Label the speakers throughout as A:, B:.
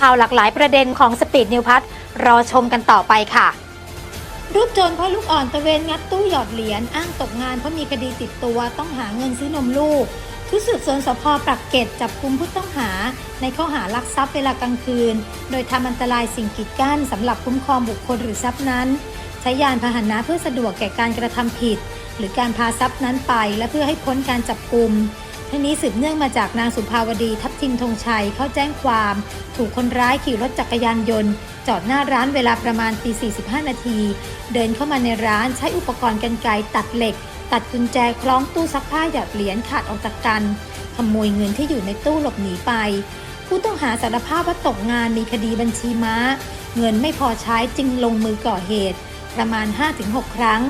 A: ข่าวหลากหลายประเด็นของสปีดนิวพัทรอชมกันต่อไปค่ะ รูปโจรพ่อลูกอ่อนตะเวนงัดตู้หยอดเหรียญอ้างตกงานเพราะมีคดีติดตัวต้องหาเงินซื้อนมลูกชุดสืบสวนสพปรักเกร็ดจับกลุ่มผู้ต้องหา ในข้อหารักทรัพย์เวลากลางคืน โดยทำอันตรายสิ่งกีดกั้นสำหรับคุ้มครองบุคคลหรือทรัพย์นั้น ใช้ยานพาหนะเพื่อสะดวกแก่การกระทำผิด หรือการพาทรัพย์นั้นไป และเพื่อให้พ้นการจับกลุ่ม ทั้งนี้สืบเนื่องมาจากนางสุภาวดีทัพทิมธงชัยเข้าแจ้งความ ถูกคนร้ายขี่รถจักรยานยนต์ จอดหน้าร้านเวลาประมาณตี 45 นาที เดินเข้ามาในร้านใช้อุปกรณ์กรรไกตัดเหล็ก ตัดกุญแจคล้องตู้ซักผ้าหยอดเหรียญขาดออกจากกัน ขโมยเงินที่อยู่ในตู้หลบหนีไป ผู้ต้องหาสารภาพว่าตกงานมีคดีบัญชีม้า เงินไม่พอใช้จึงลงมือก่อเหตุ ประมาณ 5-6 ครั้ง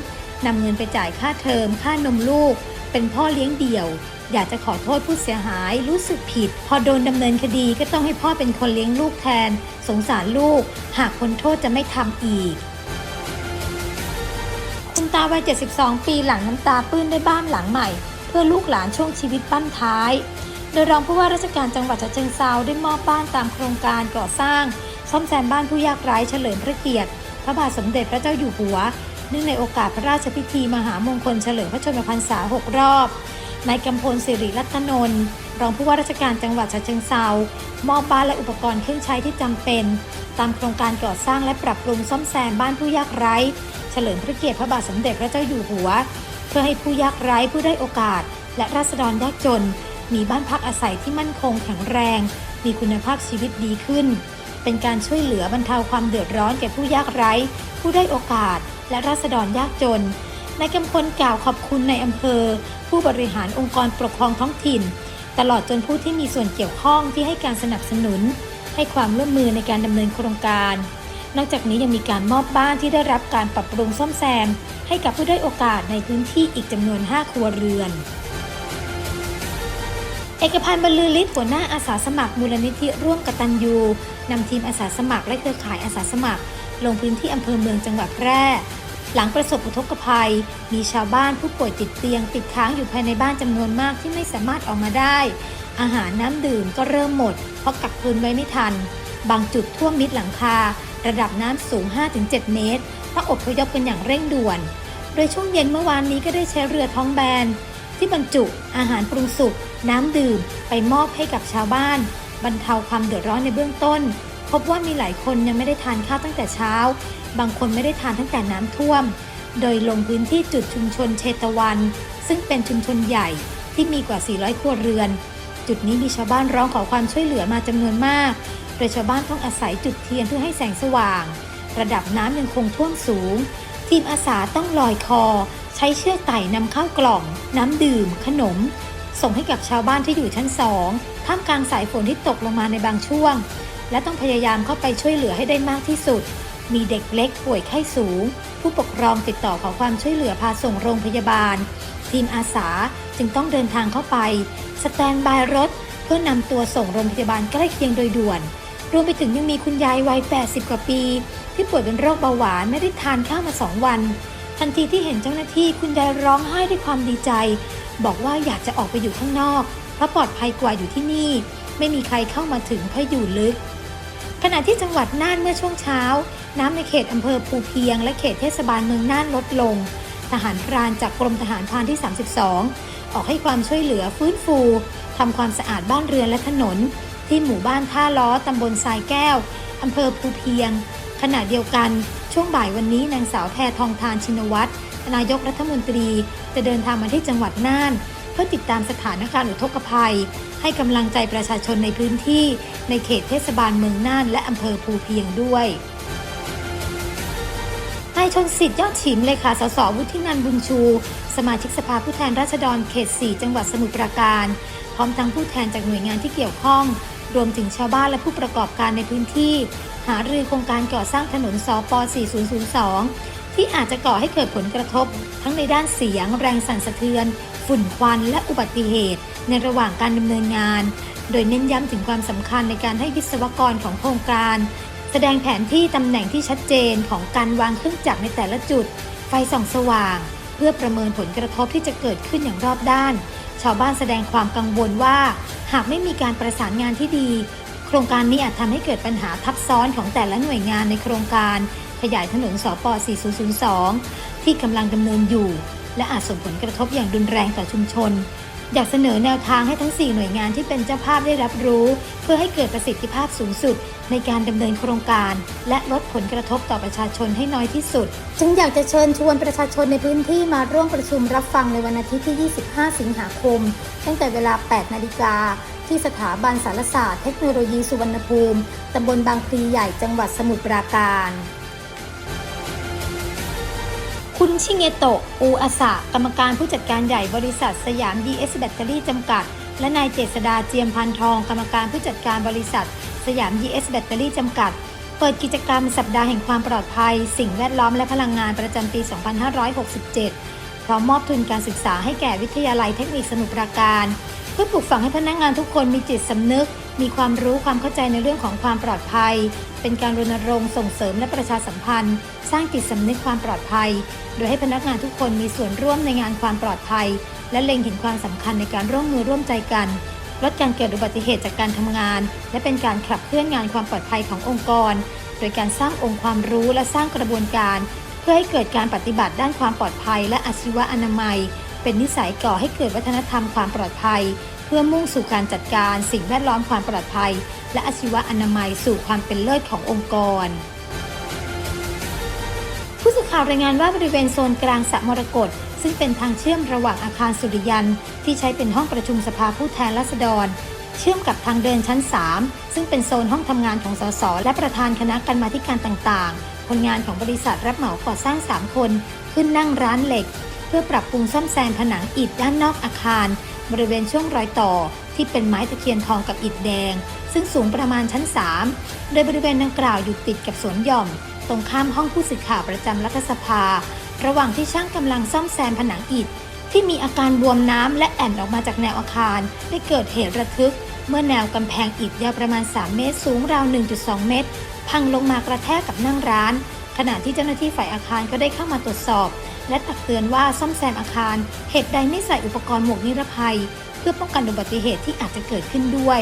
A: นำเงินไปจ่ายค่าเทอมค่านมลูก เป็นพ่อเลี้ยงเดี่ยว อยากจะขอโทษผู้เสียหายรู้สึกผิด พอโดนดำเนินคดีก็ต้องให้พ่อเป็นคนเลี้ยงลูกแทน สงสารลูก หากพ้นโทษจะไม่ทำอีกคุณตาวัย 72 ปีหลังน้ำตาปื้นได้บ้านหลังใหม่ เพื่อลูกหลานช่วงชีวิตปั้นท้าย โดยรองผู้ว่าราชการจังหวัดฉะเชิงเซาได้มอบบ้านตามโครงการก่อสร้าง ซ่อมแซมบ้านผู้ยากไร้เฉลิมพระเกียรติ พระบาทสมเด็จพระเจ้าอยู่หัว เนื่องในโอกาสพระราชพิธีมหามงคลเฉลิมพระชนมพรรษา 6 รอบนายกำพลสิริรัตนนท์รองผู้ว่าราชการจังหวัดฉะเชิงเซามอบบ้านและอุปกรณ์เครื่องใช้ที่จำเป็น ตามโครงการก่อสร้างและปรับปรุงซ่อมแซมบ้านผู้ยากไร้ เฉลิมพระเกียรติพระบาทสมเด็จพระเจ้าอยู่หัว เพื่อให้ผู้ยากไร้ผู้ได้โอกาส และราษฎรยากจน มีบ้านพักอาศัยที่มั่นคงแข็งแรง มีคุณภาพชีวิตดีขึ้น เป็นการช่วยเหลือบรรเทาความเดือดร้อนแก่ผู้ยากไร้ ผู้ได้โอกาส และราษฎรยากจนนายกำพลกล่าวขอบคุณในอำเภอ ผู้บริหารองค์กรปกครองท้องถิ่น ตลอดจนผู้ที่มีส่วนเกี่ยวข้องที่ให้การสนับสนุน ให้ความร่วมมือในการดำเนินโครงการ นอกจากนี้ยังมีการมอบบ้านที่ได้รับการปรับปรุงซ่อมแซม ให้กับผู้ได้โอกาสในพื้นที่อีกจำนวน 5 ครัวเรือน เอกพันธ์บรรลือฤทธิ์หัวหน้าอาสาสมัครมูลนิธิร่วมกตัญญูนำทีมอาสาสมัครและเครือข่ายอาสาสมัคร ลงพื้นที่อำเภอเมืองจังหวัดแพร่ หลังประสบอุทกภัย มีชาวบ้านผู้ป่วยติดเตียง ติดค้างอยู่ภายในบ้านจำนวนมากที่ไม่สามารถออกมาได้ อาหารน้ำดื่มก็เริ่มหมด เพราะกักตุนไว้ไม่ทัน บางจุดท่วมมิดหลังคา ระดับน้ำสูง 5-7 เมตรต้องอพยพกันอย่างเร่งด่วน โดยช่วงเย็นเมื่อวานนี้ก็ได้ใช้เรือท้องแบน ที่บรรจุอาหารปรุงสุกน้ำดื่มไปมอบให้กับชาวบ้าน บรรเทาความเดือดร้อนในเบื้องต้น พบว่ามีหลายคนยังไม่ได้ทานข้าวตั้งแต่เช้า บางคนไม่ได้ทานตั้งแต่น้ำท่วม โดยลงพื้นที่จุดชุมชนเชตวัน ซึ่งเป็นชุมชนใหญ่ที่มีกว่า 400 ครัวเรือน จุดนี้มีชาวบ้านร้องขอความช่วยเหลือมาจำนวนมาก โดยชาวบ้านต้องอาศัยจุดเทียนเพื่อให้แสงสว่าง ระดับน้ำยังคงท่วมสูง ทีมอาสาต้องลอยคอ ใช้เชือกไต่นำข้าวกล่อง น้ำดื่ม ขนม ส่งให้กับชาวบ้านที่อยู่ชั้นสองท่ามกลางสายฝนที่ตกลงมาในบางช่วง และต้องพยายามเข้าไปช่วยเหลือให้ได้มากที่สุด มีเด็กเล็กป่วยไข้สูง ผู้ปกครองติดต่อขอความช่วยเหลือพาส่งโรงพยาบาล ทีมอาสาจึงต้องเดินทางเข้าไป สแตนบายรถ เพื่อนำตัวส่งโรงพยาบาลใกล้เคียงโดยด่วน รวมไปถึงยังมีคุณยายวัย 80 กว่าปี ที่ป่วยเป็นโรคเบาหวานไม่ได้ทานข้าวมาสองวัน ทันทีที่เห็นเจ้าหน้าที่คุณยายร้องไห้ด้วยความดีใจ บอกว่าอยากจะออกไปอยู่ข้างนอกเพราะปลอดภัยกว่าอยู่ที่นี่ ไม่มีใครเข้ามาถึงเพราะอยู่ลึก ขณะที่จังหวัดน่านเมื่อช่วงเช้า น้ำในเขตอำเภอภูเพียง และเขตเทศบาลเมืองน่านลดลง ทหารพรานจากกรมทหารพรานที่ 32 ออกให้ความช่วยเหลือฟื้นฟูทำความสะอาดบ้านเรือนและถนน ที่หมู่บ้านท่าล้อตำบลทรายแก้วอำเภอภูเพียง ขณะเดียวกันช่วงบ่ายวันนี้นางสาวแพทองทานชินวัตรนายกรัฐมนตรี จะเดินทางมาที่จังหวัดน่าน เพื่อติดตามสถานการณ์อุทกภัย ให้กำลังใจประชาชนในพื้นที่ ในเขตเทศบาลเมืองน่านและอำเภอภูเพียงด้วยนายชนสิทธิ์ยอดฉิมเลขาสสวุฒินันบุญชู สมาชิกสภาผู้แทนราษฎรเขต 4 จังหวัดสมุทรปราการ พร้อมทั้งผู้แทนจากหน่วยงานที่เกี่ยวข้อง รวมถึงชาวบ้านและผู้ประกอบการในพื้นที่ หารือโครงการก่อสร้างถนนสป 4002 ที่อาจจะก่อให้เกิดผลกระทบ ทั้งในด้านเสียง แรงสั่นสะเทือน ฝุ่นควันและอุบัติเหตุ ในระหว่างการดำเนินงาน โดยเน้นย้ำถึงความสำคัญในการให้วิศวกรของโครงการ แสดงแผนที่ตำแหน่งที่ชัดเจนของการวางเครื่องจักรในแต่ละจุด ไฟส่องสว่าง เพื่อประเมินผลกระทบที่จะเกิดขึ้นอย่างรอบด้าน ชาวบ้านแสดงความกังวลว่า หากไม่มีการประสานงานที่ดี โครงการนี้อาจทำให้เกิดปัญหาทับซ้อนของแต่ละหน่วยงานในโครงการ ขยายถนนสป 4002 ที่กำลังดำเนินอยู่ และอาจส่งผลกระทบอย่างรุนแรงต่อชุมชน อยากเสนอแนวทางให้ทั้ง 4 หน่วยงานที่เป็นเจ้าภาพได้รับรู้ เพื่อให้เกิดประสิทธิภาพสูงสุด ในการดำเนินโครงการ และลดผลกระทบต่อประชาชนให้น้อยที่สุด จึงอยากจะเชิญชวนประชาชนในพื้นที่มาร่วมประชุมรับฟังในวันอาทิตย์ที่ 25 สิงหาคม ตั้งแต่เวลา 8 นาฬิกาที่สถาบันสารศาสตร์เทคโนโลยีสุวรรณภูมิตำบลบางพลีใหญ่จังหวัดสมุทรปราการ คุณชิเงโตะ อูอาสะ กรรมการผู้จัดการใหญ่บริษัทสยาม DS แบตเตอรี่จำกัด และนายเจษดาเจียมพันทอง กรรมการผู้จัดการบริษัท สยาม DS แบตเตอรี่จำกัด เปิดกิจกรรมสัปดาห์แห่งความปลอดภัย สิ่งแวดล้อมและพลังงานประจำปี 2567 พร้อมมอบทุนการศึกษาให้แก่วิทยาลัยเทคนิคสมุทรปราการ เพื่อปลูกฝังให้พนักงานทุกคนมีจิตสำนึก มีความรู้ความเข้าใจในเรื่องของความปลอดภัย เป็นการรณรงค์ส่งเสริมและประชาสัมพันธ์ สร้างจิตสำนึกความปลอดภัย โดยให้พนักงานทุกคนมีส่วนร่วมในงานความปลอดภัย และเล็งเห็นความสำคัญในการร่วมมือร่วมใจกันลดการเกิดอุบัติเหตุจากการทำงาน และเป็นการขับเคลื่อนงานความปลอดภัยขององค์กร โดยการสร้างองค์ความรู้และสร้างกระบวนการ เพื่อให้เกิดการปฏิบัติด้านความปลอดภัย และอาชีวอนามัย เป็นนิสัยก่อให้เกิดวัฒนธรรมความปลอดภัย เพื่อมุ่งสู่การจัดการสิ่งแวดล้อมความปลอดภัย และอาชีวะอนามัยสู่ความเป็นเลิศขององค์กร ผู้สื่อข่าวรายงานว่าบริเวณโซนกลางสระมรกตซึ่งเป็นทางเชื่อมระหว่างอาคารสุริยันที่ใช้เป็นห้องประชุมสภาผู้แทนราษฎร เชื่อมกับทางเดินชั้น 3 ซึ่งเป็นโซนห้องทำงานของสสและประธานคณะกรรมาธิการต่างๆคนงานของบริษัทรับเหมาก่อสร้าง 3 คน ขึ้นนั่งร้านเหล็ก เพื่อปรับปรุงซ่อมแซมผนังอิฐด้านนอกอาคาร บริเวณช่วงรอยต่อที่เป็นไม้ตะเคียนทองกับอิฐแดง ซึ่งสูงประมาณชั้น 3 โดยบริเวณดังกล่าวอยู่ติดกับสวนหย่อม ตรงข้ามห้องผู้สื่อข่าวประจำรัฐสภา ระหว่างที่ช่างกำลังซ่อมแซมผนังอิฐที่มีอาการบวมน้ำและแอ่นออกมาจากแนวอาคาร ได้เกิดเหตุระทึก เมื่อแนวกำแพงอิฐยาวประมาณ 3 เมตร สูงราว 1.2 เมตร พังลงมากระแทกกับนั่งร้าน ขณะที่เจ้าหน้าที่ฝ่ายอาคารก็ได้เข้ามาตรวจสอบ และตักเตือนว่าซ่อมแซมอาคาร เหตุใดไม่ใส่อุปกรณ์หมวกนิรภัย เพื่อป้องกันอุบัติเหตุที่อาจจะเกิดขึ้นด้วย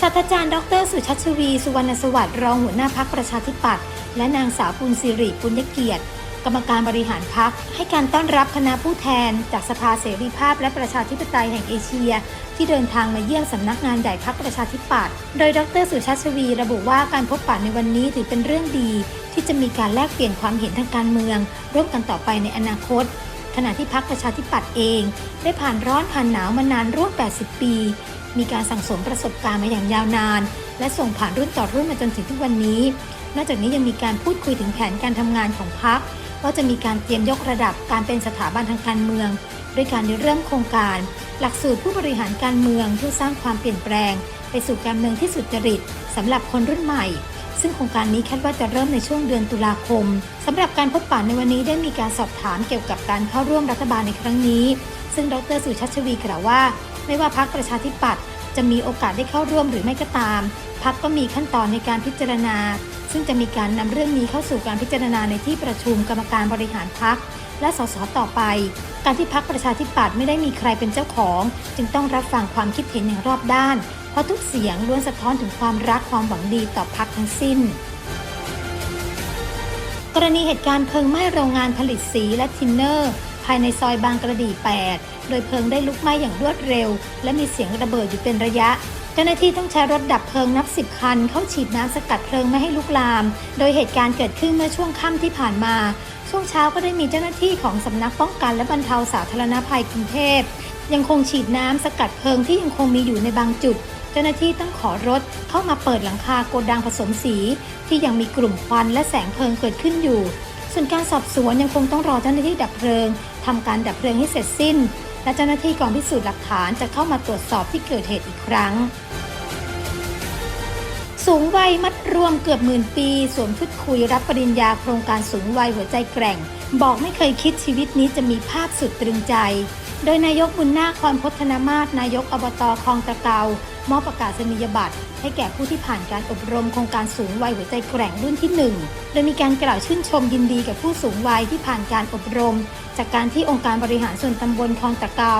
A: ศาสตราจารย์ ดร สุชัชวี สุวรรณสวัสดิ์รองหัวหน้าพักประชาธิปัตย์และนางสาวปุณศิริปุญญเกียรติ กรรมการบริหารพักให้การต้อนรับคณะผู้แทน จากสภาเสรีภาพและประชาธิปไตยแห่งเอเชีย ที่เดินทางมาเยี่ยมสำนักงานใหญ่พักประชาธิปัตย์โดยดร สุชัชวี ระบุว่าการพบปะในวันนี้ถือเป็นเรื่องดี ที่จะมีการแลกเปลี่ยนความเห็นทางการเมือง ร่วมกันต่อไปในอนาคต ขณะที่พักประชาธิปัตย์เอง ได้ผ่านร้อนผ่านหนาวมานานร่วม 80 ปี มีการสั่งสมประสบการณ์มาอย่างยาวนาน และส่งผ่านรุ่นต่อรุ่นมาจนถึงทุกวันนี้ นอกจากนี้ยังมีการพูดคุยถึงแผนการทำงานของพักว่าจะมีการเตรียมยกระดับการเป็นสถาบันทางการเมืองด้วยการเริ่มโครงการ หลักสูตรผู้บริหารการเมืองเพื่อสร้างความเปลี่ยนแปลง ไปสู่การเมืองที่สุจริตสำหรับคนรุ่นใหม่ ซึ่งโครงการนี้คาดว่าจะเริ่มในช่วงเดือนตุลาคมสำหรับการพบปะในวันนี้ได้มีการสอบถามเกี่ยวกับการเข้าร่วมรัฐบาลในครั้งนี้ ซึ่งดรสุชัชวีกล่าวว่า ไม่ว่าพรรคประชาธิปัตย์จะมีโอกาสได้เข้าร่วมหรือไม่ก็ตามพรรคก็มีขั้นตอนในการพิจารณา ซึ่งจะมีการนำเรื่องนี้เข้าสู่การพิจารณาในที่ประชุมกรรมการบริหารพรรคและสสต่อไป การที่พรรคประชาธิปัตย์ไม่ได้มีใครเป็นเจ้าของ จึงต้องรับฟังความคิดเห็นอย่างรอบด้าน ราะทุกเสียงล้วนสะท้อนถึงความรักความหวังดีต่อพรรคทั้งสิ้น กรณีเหตุการณ์เพลิงไหม้โรงงานผลิตสีและทินเนอร์ ภายในซอยบางกระดี 8 โดยเพลิงได้ลุกไหม้อย่างรวดเร็ว และมีเสียงระเบิดอยู่เป็นระยะ เจ้าหน้าที่ต้องใช้รถดับเพลิงนับสิบคัน เข้าฉีดน้ำสกัดเพลิงไม่ให้ลุกลาม โดยเหตุการณ์เกิดขึ้นเมื่อช่วงค่ำที่ผ่านมาช่วงเช้าก็ได้มีเจ้าหน้าที่ของสำนักป้องกันและบรรเทาสาธารณภัยกรุงเทพ ยังคงฉีดน้ำสกัดเพลิงที่ยังคงมีอยู่ในบางจุด เจ้าหน้าที่ต้องขอรถเข้ามาเปิดหลังคาโกดังผสมสี ที่ยังมีกลุ่มควันและแสงเพลิงเกิดขึ้นอยู่ ส่วนการสอบสวนยังคงต้องรอเจ้าหน้าที่ดับเพลิงทำการดับเพลิงให้เสร็จสิ้น และเจ้าหน้าที่กองพิสูจน์หลักฐานจะเข้ามาตรวจสอบที่เกิดเหตุอีกครั้งสูงวัยมัดรวมเกือบหมื่นปีสวมชุดคุยรับปริญญาโครงการสูงวัยหัวใจแกร่ง บอกไม่เคยคิดชีวิตนี้จะมีภาพสุดตรึงใจ โดยนายกบุญนาคคอนพฒนามาศนายกอบตคลองตะเกามอบประกาศนียบัตร ให้แก่ผู้ที่ผ่านการอบรมโครงการสูงวัยหัวใจแกร่งรุ่นที่ 1 โดยมีการกล่าวชื่นชมยินดีกับผู้สูงวัยที่ผ่านการอบรม จากการที่องค์การบริหารส่วนตำบลคลองตะเกา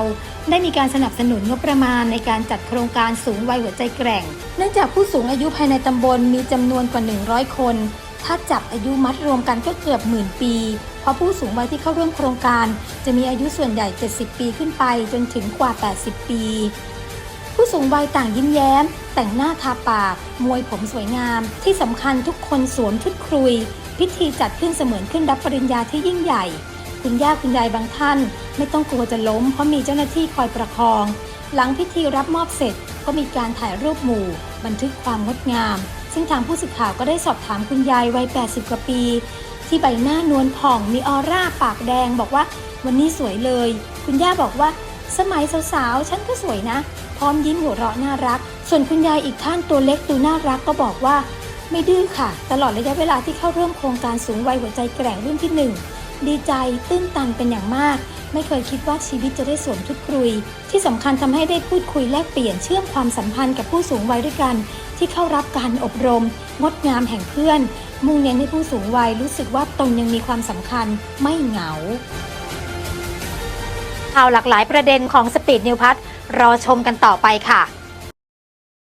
A: ได้มีการสนับสนุนงบประมาณในการจัดโครงการสูงวัยหัวใจแกร่ง เนื่องจากผู้สูงอายุภายในตำบลมีจำนวนกว่า 100 คน ถ้าจับอายุมัดรวมกันก็เกือบหมื่นปี เพราะผู้สูงวัยที่เข้าร่วมโครงการ จะมีอายุส่วนใหญ่ 70 ปีขึ้นไปจนถึงกว่า 80 ปี ผู้สูงวัยต่างยิ้มแย้ม แต่งหน้าทาปาก มวยผมสวยงาม ที่สำคัญทุกคนสวมชุดครุย พิธีจัดขึ้นเสมือนขึ้นรับปริญญาที่ยิ่งใหญ่ คุณย่าคุณยายบางท่าน ไม่ต้องกลัวจะล้ม เพราะมีเจ้าหน้าที่คอยประคอง หลังพิธีรับมอบเสร็จ ก็มีการถ่ายรูปหมู่ บันทึกความงดงาม ซึ่งทางผู้สื่อข่าวก็ได้สอบถามคุณยายวัย 80 กว่าปี ที่ใบหน้านวลผ่องมีออร่าปากแดง บอกว่าวันนี้สวยเลย คุณย่าบอกว่า สมัยสาวๆ ฉันก็สวยนะ พร้อมยิ้มหัวเราะน่ารัก ส่วนคุณยายอีกท่านตัวเล็กดูน่ารักก็บอกว่า ไม่ดื้อค่ะ ตลอดระยะเวลาที่เข้าร่วมโครงการสูงวัยหัวใจแกร่งรุ่นที่หนึ่ง ดีใจตื้นตันเป็นอย่างมาก ไม่เคยคิดว่าชีวิตจะได้สวมชุดครุย ที่สำคัญทำให้ได้พูดคุยแลกเปลี่ยนเชื่อมความสัมพันธ์กับผู้สูงวัยด้วยกัน ที่เข้ารับการอบรม งดงามแห่งเพื่อน มุ่งเน้นให้ผู้สูงวัยรู้สึกว่าตนยังมีความสำคัญไม่เหงาข่าวหลากหลายประเด็นของสปีดนิวพัทรอชมกันต่อไปค่ะ